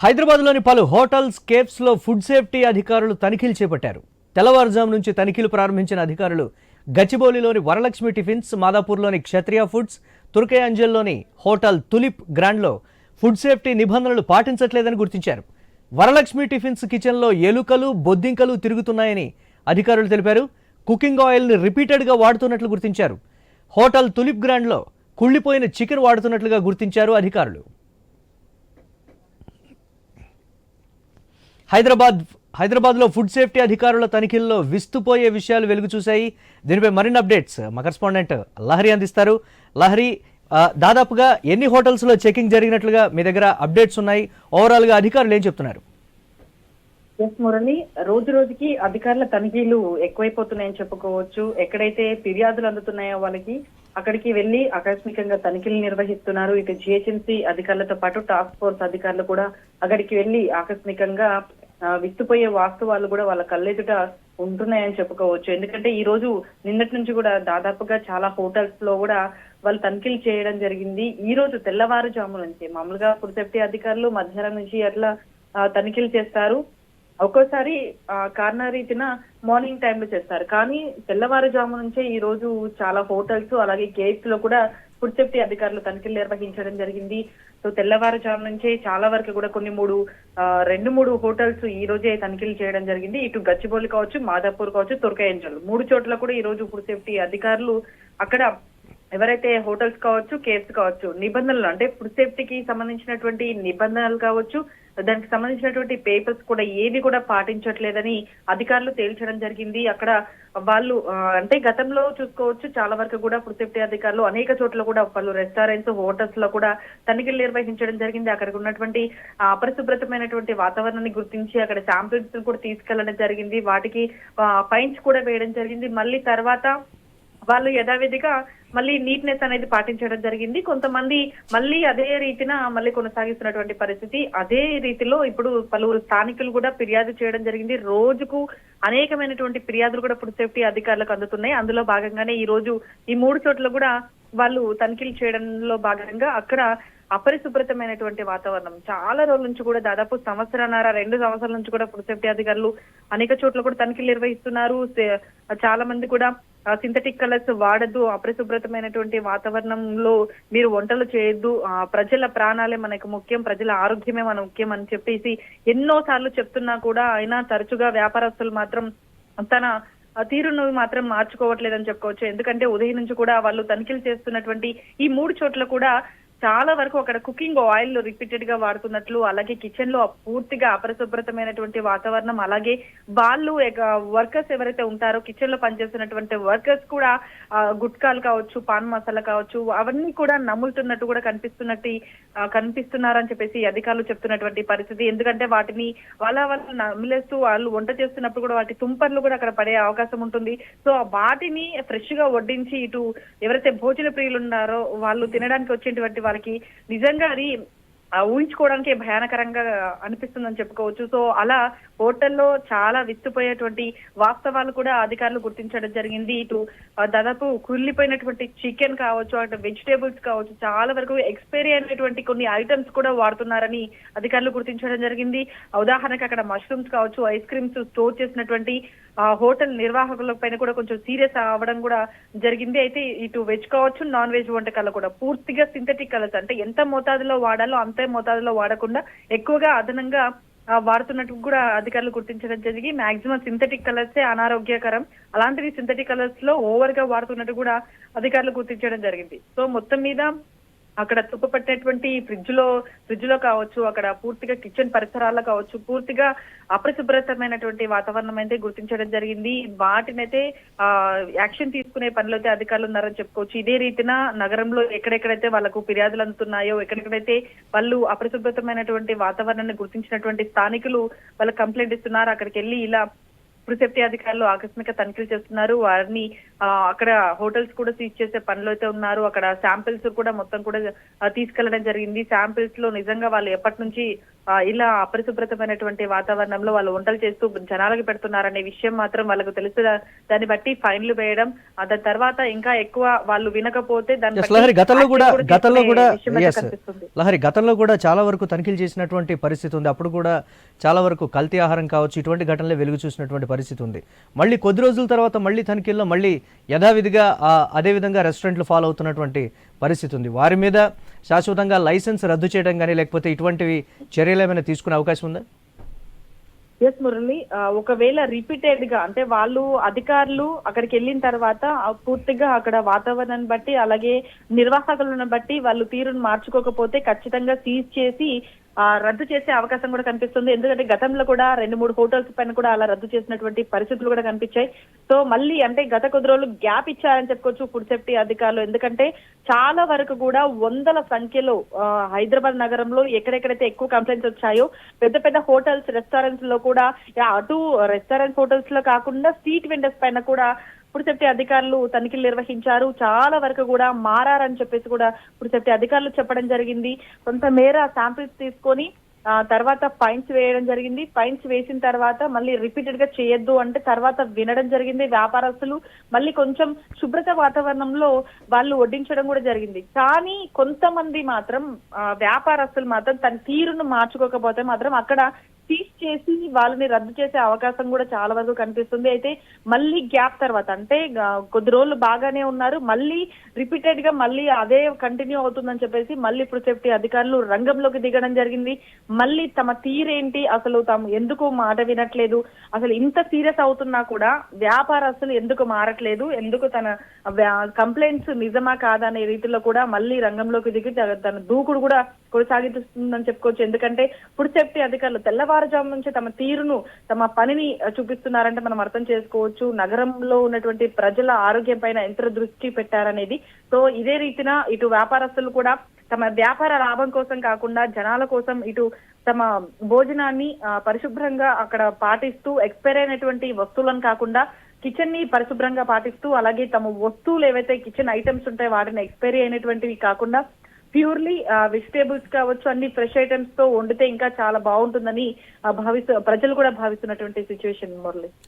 హైదరాబాద్లోని పలు hotels కేఫ్స్లో food safety అధికారులు తనిఖీలు చేపట్టారు. తెల్లవారుజాము నుంచి తనిఖీలు ప్రారంభించిన అధికారులు గచ్చిబౌలిలోని వరలక్ష్మి టిఫిన్స్ మాదాపూర్లోని క్షత్రియ ఫుడ్స్ తుర్కయాంజల్లోని హోటల్ తులిప్ గ్రాండ్లో ఫుడ్ సేఫ్టీ నిబంధనలు పాటించట్లేదని గుర్తించారు. వరలక్ష్మి టిఫిన్స్ కిచెన్లో ఎలుకలు బొద్దింకలు తిరుగుతున్నాయని అధికారులు తెలిపారు. కుకింగ్ ఆయిల్ని రిపీటెడ్గా వాడుతున్నట్లు గుర్తించారు. హోటల్ తులిప్ గ్రాండ్లో కుళ్ళిపోయిన చికెన్ వాడుతున్నట్లుగా గుర్తించారు అధికారులు. హైదరాబాద్ హైదరాబాద్లో ఫుడ్ సేఫ్టీ అధికారుల తనిఖీల్లో విస్తుపోయే విషయాలు వెలుగు చూశాయి. దీనిపై మరిన్ని అప్డేట్స్ మా కరెస్పాండెంట్ లహరి అందిస్తారు. లహరి దాదాపుగా ఎన్ని హోటల్స్లో చెకింగ్ జరిగినట్లుగా మీ దగ్గర అప్డేట్స్ ఉన్నాయి? ఓవరాల్గా అధికారులు ఏం చెప్తున్నారు? ఎస్ మురళి. రోజు రోజుకి అధికారుల తనిఖీలు ఎక్కువైపోతున్నాయని చెప్పుకోవచ్చు. ఎక్కడైతే ఫిర్యాదులు అందుతున్నాయో వాళ్ళకి అక్కడికి వెళ్ళి ఆకస్మికంగా తనిఖీలు నిర్వహిస్తున్నారు. ఇక జిహెచ్ఎంసీ అధికారులతో పాటు టాస్క్ ఫోర్స్ అధికారులు కూడా అక్కడికి వెళ్ళి ఆకస్మికంగా విస్తుపోయే వాస్తవాలు కూడా వాళ్ళ కళ్ళెదుట ఉంటున్నాయని చెప్పుకోవచ్చు. ఎందుకంటే ఈ రోజు నిన్నటి నుంచి కూడా దాదాపుగా చాలా హోటల్స్లో కూడా వాళ్ళు తనిఖీలు చేయడం జరిగింది. ఈ రోజు తెల్లవారుజాము నుంచి మామూలుగా ఫుడ్ సేఫ్టీ అధికారులు మధ్యాహ్నం నుంచి అట్లా ఆ, తనిఖీలు చేస్తారు. ఒక్కోసారి ఆ, కారణ మార్నింగ్ టైంలో చేస్తారు. కానీ తెల్లవారుజాము నుంచే ఈ రోజు చాలా హోటల్స్ అలాగే కేఫ్స్లో కూడా ఫుడ్ సేఫ్టీ అధికారులు తనిఖీలు నిర్వహించడం జరిగింది. సో తెల్లవారుజాము నుంచే చాలా వరకు కూడా కొన్ని మూడు రెండు మూడు హోటల్స్ ఈ రోజే తనిఖీలు చేయడం జరిగింది. ఇటు గచ్చిబౌలి కావచ్చు మాదాపూర్ కావచ్చు తుర్కయంజల్ మూడు చోట్ల కూడా ఈ రోజు ఫుడ్ సేఫ్టీ అధికారులు అక్కడ ఎవరైతే హోటల్స్ కావచ్చు కేఫ్స్ కావచ్చు నిబంధనలు అంటే ఫుడ్ సేఫ్టీకి సంబంధించినటువంటి నిబంధనలు కావచ్చు దానికి సంబంధించినటువంటి పేపర్స్ కూడా ఏవి కూడా పాటించట్లేదని అధికారులు తేల్చడం జరిగింది. అక్కడ వాళ్ళు అంటే గతంలో చూసుకోవచ్చు చాలా వరకు కూడా ఫుడ్ సేఫ్టీ అధికారులు అనేక చోట్ల కూడా వాళ్ళు రెస్టారెంట్స్ హోటల్స్లో కూడా తనిఖీలు నిర్వహించడం జరిగింది. అక్కడికి ఉన్నటువంటి అపరిశుభ్రతమైనటువంటి వాతావరణాన్ని గుర్తించి అక్కడ శాంపిల్స్ కూడా తీసుకెళ్ళడం జరిగింది. వాటికి ఫైన్స్ కూడా వేయడం జరిగింది. మళ్ళీ తర్వాత వాళ్ళు యథావిధిగా మళ్ళీ నీట్నెస్ అనేది పాటించడం జరిగింది. కొంతమంది మళ్ళీ అదే రీతిన మళ్ళీ కొనసాగిస్తున్నటువంటి పరిస్థితి. అదే రీతిలో ఇప్పుడు పలువురు స్థానికులు కూడా ఫిర్యాదు చేయడం జరిగింది. రోజుకు అనేకమైనటువంటి ఫిర్యాదులు కూడా ఫుడ్ సేఫ్టీ అధికారులకు అందుతున్నాయి. అందులో భాగంగానే ఈ రోజు ఈ మూడు చోట్ల కూడా వాళ్ళు తనిఖీలు చేయడంలో భాగంగా అక్కడ అపరిశుభ్రతమైనటువంటి వాతావరణం. చాలా రోజుల నుంచి కూడా దాదాపు సంవత్సరాన్నర రెండు సంవత్సరాల నుంచి కూడా ఫుడ్ సేఫ్టీ అధికారులు అనేక చోట్ల కూడా తనిఖీలు నిర్వహిస్తున్నారు. సే- చాలా మంది కూడా సింథటిక్ కలర్స్ వాడద్దు అపరిశుభ్రతమైనటువంటి వాతావరణంలో మీరు వంటలు చేయొద్దు. ఆ, ప్రజల ప్రాణాలే మనకు ముఖ్యం ప్రజల ఆరోగ్యమే మన ముఖ్యం అని చెప్పేసి ఎన్నో సార్లు చెప్తున్నా కూడా అయినా తరచుగా వ్యాపారస్తులు మాత్రం తన తీరును మాత్రం మార్చుకోవట్లేదని చెప్పుకోవచ్చు. ఎందుకంటే ఉదయం నుంచి కూడా వాళ్ళు తనిఖీలు చేస్తున్నటువంటి ఈ మూడు చోట్ల కూడా చాలా వరకు అక్కడ కుకింగ్ ఆయిల్ రిపీటెడ్గా వాడుతున్నట్లు అలాగే కిచెన్లో పూర్తిగా అపరిశుభ్రతమైనటువంటి వాతావరణం అలాగే వాళ్ళు వర్కర్స్ ఎవరైతే ఉంటారో కిచెన్లో పనిచేస్తున్నటువంటి వర్కర్స్ కూడా గుట్కాలు కావచ్చు పాన్ మసాలా కావచ్చు అవన్నీ కూడా నములుతున్నట్టు కూడా కనిపిస్తున్నట్టు కనిపిస్తున్నారని చెప్పేసి అధికారులు చెప్తున్నటువంటి పరిస్థితి. ఎందుకంటే వాటిని వాళ్ళ వాళ్ళు నమిలేస్తూ వాళ్ళు వంట చేస్తున్నప్పుడు కూడా వాటి తుంపర్లు కూడా అక్కడ పడే అవకాశం ఉంటుంది. సో వాటిని ఫ్రెష్గా వడ్డించి ఇటు ఎవరైతే భోజన ప్రియులు ఉన్నారో వాళ్ళు తినడానికి వచ్చేటువంటి వారికి నిజంగా అది ఊహించుకోవడానికి భయానకరంగా అనిపిస్తుందని చెప్పుకోవచ్చు. సో అలా హోటల్లో చాలా విస్తుపోయేటువంటి వాస్తవాలు కూడా అధికారులు గుర్తించడం జరిగింది. ఇటు దాదాపు కుళ్ళిపోయినటువంటి చికెన్ కావచ్చు అటు వెజిటేబుల్స్ కావచ్చు చాలా వరకు ఎక్స్పైరీ అయినటువంటి కొన్ని ఐటమ్స్ కూడా వాడుతున్నారని అధికారులు గుర్తించడం జరిగింది. ఉదాహరణకు అక్కడ మష్రూమ్స్ కావచ్చు ఐస్ క్రీమ్స్ స్టోర్ చేసినటువంటి ఆ, హోటల్ నిర్వాహకుల పైన కూడా కొంచెం సీరియస్ అవ్వడం కూడా జరిగింది. అయితే ఇటు వెజ్ కావచ్చు నాన్ వెజ్ వంటకాలు కూడా పూర్తిగా సింథటిక్ కలర్స్ అంటే ఎంత మోతాదులో వాడాలో అంత మోతాదులో వాడకుండా ఎక్కువగా అదనంగా వాడుతున్నట్టు కూడా అధికారులు గుర్తించడం జరిగి మాక్సిమం సింథటిక్ కలర్స్ అనారోగ్యకరం. అలాంటివి సింథటిక్ కలర్స్లో ఓవర్గా వాడుతున్నట్టు కూడా అధికారులు గుర్తించడం జరిగింది. సో మొత్తం మీద అక్కడ తుప్పు పట్టినటువంటి ఫ్రిడ్జ్లో ఫ్రిడ్జ్లో కావచ్చు అక్కడ పూర్తిగా కిచెన్ పరిసరాల్లో కావచ్చు పూర్తిగా అపరిశుభ్రతమైనటువంటి వాతావరణం అయితే గుర్తించడం జరిగింది. వాటినైతే ఆ యాక్షన్ తీసుకునే పనిలో అయితే అధికారులు ఉన్నారని చెప్పుకోవచ్చు. ఇదే రీతిన నగరంలో ఎక్కడెక్కడైతే వాళ్ళకు ఫిర్యాదులు అందుతున్నాయో ఎక్కడెక్కడైతే వాళ్ళు అపరిశుభ్రతమైనటువంటి వాతావరణాన్ని గుర్తించినటువంటి స్థానికులు వాళ్ళు కంప్లైంట్ ఇస్తున్నారు అక్కడికి వెళ్ళి ఇలా ఫుడ్ సేఫ్టీ అధికారులు ఆకస్మిక తనిఖీలు చేస్తున్నారు. వారిని ఆ, అక్కడ హోటల్స్ కూడా సీజ్ చేసే పనిలో అయితే ఉన్నారు. అక్కడ శాంపిల్స్ కూడా మొత్తం కూడా తీసుకెళ్ళడం జరిగింది. శాంపిల్స్లో నిజంగా వాళ్ళు ఎప్పటి నుంచి ఇలా అపరిశుభ్రతమైనటువంటి వాతావరణంలో వాళ్ళు వంటలు చేస్తూ జనాలకు పెడుతున్నారనే విషయం మాత్రం వాళ్ళకు తెలుసు దాన్ని బట్టి ఫైన్లు వేయడం దాని తర్వాత ఇంకా ఎక్కువ వాళ్ళు వినకపోతే లహరి గతంలో కూడా గతంలో కూడా. లహరి గతంలో కూడా చాలా వరకు తనిఖీలు చేసినటువంటి పరిస్థితి ఉంది. అప్పుడు కూడా చాలా వరకు కల్తీ ఆహారం కావచ్చు ఇటువంటి ఘటనలే వెలుగు చూసినటువంటి పరిస్థితి ఉంది. మళ్ళీ కొద్ది రోజుల తర్వాత మళ్ళీ తనిఖీల్లో మళ్ళీ యథావిధిగా అదే విధంగా రెస్టారెంట్లు ఫాలో అవుతున్నటువంటి పరిస్థితి ఉంది. వారి మీద శాశ్వతంగా లైసెన్స్ రద్దు చేయడం కానీ లేకపోతే ఇటువంటివి చర్యలు ఏమైనా తీసుకునే అవకాశం ఉందా? ఎస్ మురళి. ఒకవేళ రిపీటెడ్గా అంటే వాళ్ళు అధికారులు అక్కడికి వెళ్ళిన తర్వాత పూర్తిగా అక్కడ వాతావరణాన్ని బట్టి అలాగే నిర్వాహకులను బట్టి వాళ్ళు తీరును మార్చుకోకపోతే ఖచ్చితంగా సీజ్ చేసి రద్దు చేసే అవకాశం కూడా కనిపిస్తుంది. ఎందుకంటే గతంలో కూడా రెండు మూడు హోటల్స్ పైన కూడా అలా రద్దు చేసినటువంటి పరిస్థితులు కూడా కనిపించాయి. సో మళ్ళీ అంటే గత కొద్ది రోజులు గ్యాప్ ఇచ్చారని చెప్పుకోవచ్చు ఫుడ్ సేఫ్టీ అధికారులు. ఎందుకంటే చాలా వరకు కూడా వందల సంఖ్యలో హైదరాబాద్ నగరంలో ఎక్కడెక్కడైతే ఎక్కువ కంప్లైంట్స్ వచ్చాయో పెద్ద పెద్ద హోటల్స్ రెస్టారెంట్స్లో కూడా అటు రెస్టారెంట్ హోటల్స్లో కాకుండా స్ట్రీట్ వెండర్స్ పైన కూడా ఫుడ్ అధికారులు తనిఖీలు నిర్వహించారు. చాలా వరకు కూడా మారారని చెప్పేసి కూడా ఫుడ్ అధికారులు చెప్పడం జరిగింది. కొంత మేర శాంపిల్స్ తీసుకొని ఆ తర్వాత ఫైన్స్ వేయడం జరిగింది. ఫైన్స్ వేసిన తర్వాత మళ్ళీ రిపీటెడ్గా చేయొద్దు అంటే తర్వాత వినడం జరిగింది వ్యాపారస్తులు. మళ్ళీ కొంచెం శుభ్రత వాతావరణంలో వాళ్ళు వడ్డించడం కూడా జరిగింది. కానీ కొంతమంది మాత్రం ఆ, వ్యాపారస్తులు మాత్రం తన తీరును మార్చుకోకపోతే మాత్రం అక్కడ చేసి వాళ్ళని రద్దు చేసే అవకాశం కూడా చాలా వరకు కనిపిస్తుంది. అయితే మళ్ళీ గ్యాప్ తర్వాత అంటే కొద్ది రోజులు బాగానే ఉన్నారు. మళ్ళీ రిపీటెడ్గా మళ్ళీ అదే కంటిన్యూ అవుతుందని చెప్పేసి మళ్ళీ ఇప్పుడు సేఫ్టీ అధికారులు రంగంలోకి దిగడం జరిగింది. మళ్ళీ తమ తీరేంటి? అసలు తాము ఎందుకు మాట వినట్లేదు? అసలు ఇంత సీరియస్ అవుతున్నా కూడా వ్యాపారస్తులు ఎందుకు మారట్లేదు? ఎందుకు తన కంప్లైంట్స్ నిజమా కాదా అనే రీతిలో కూడా మళ్ళీ రంగంలోకి దిగి తన- తన దూకుడు కూడా కొనసాగిస్తుందని చెప్పుకోవచ్చు. ఎందుకంటే ఫుడ్ సేఫ్టీ అధికారులు తెల్లవారుజాము నుంచి తమ తీరును తమ పనిని చూపిస్తున్నారంటే మనం అర్థం చేసుకోవచ్చు. నగరంలో ఉన్నటువంటి ప్రజల ఆరోగ్యం పైన ఎంత దృష్టి పెట్టారనేది. సో ఇదే రీతిన ఇటు వ్యాపారస్తులు కూడా తమ వ్యాపార లాభం కోసం కాకుండా జనాల కోసం ఇటు తమ భోజనాన్ని పరిశుభ్రంగా అక్కడ పాటిస్తూ ఎక్స్పైర్ అయినటువంటి వస్తువులను కాకుండా కిచెన్ని పరిశుభ్రంగా పాటిస్తూ అలాగే తమ వస్తువులు ఏవైతే కిచెన్ ఐటమ్స్ ఉంటాయో వాటిని ఎక్స్పైరీ అయినటువంటివి కాకుండా ప్యూర్లీ వెజిటేబుల్స్ కావచ్చు అన్ని ఫ్రెష్ ఐటమ్స్తో వండితే ఇంకా చాలా బాగుంటుందని భావిస్తూ ప్రజలు కూడా భావిస్తున్నటువంటి సిచ్యువేషన్ మురళి.